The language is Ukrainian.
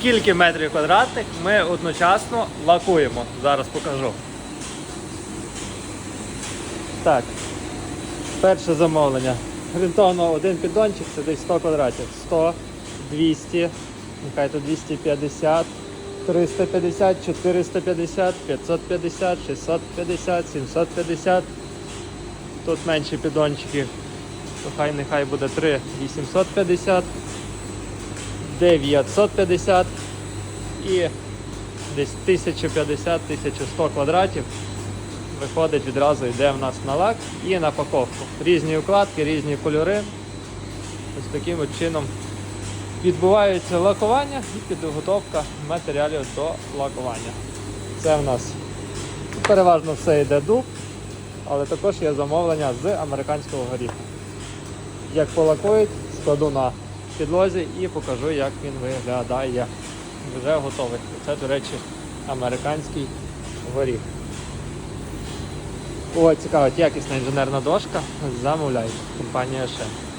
скільки метрів квадратних ми одночасно лакуємо. Зараз покажу. Так, перше замовлення. Орієнтовно один піддончик це десь 100 квадратів. 100, 200, нехай тут 250, 350, 450, 550, 650, 750. Тут менші піддончики. То хай нехай буде 3 850, 950 і десь 1050-1100 квадратів виходить відразу йде в нас на лак і на паковку. Різні укладки, різні кольори. Ось таким от чином відбувається лакування і підготовка матеріалів до лакування. Це в нас переважно все йде дуб, але також є замовлення з американського горіха. Як полакують, складу на підлозі і покажу, як він виглядає. Вже готовий. Це, до речі, американський горіх. О, цікава, якісна інженерна дошка. Замовляйте. Компанія ще.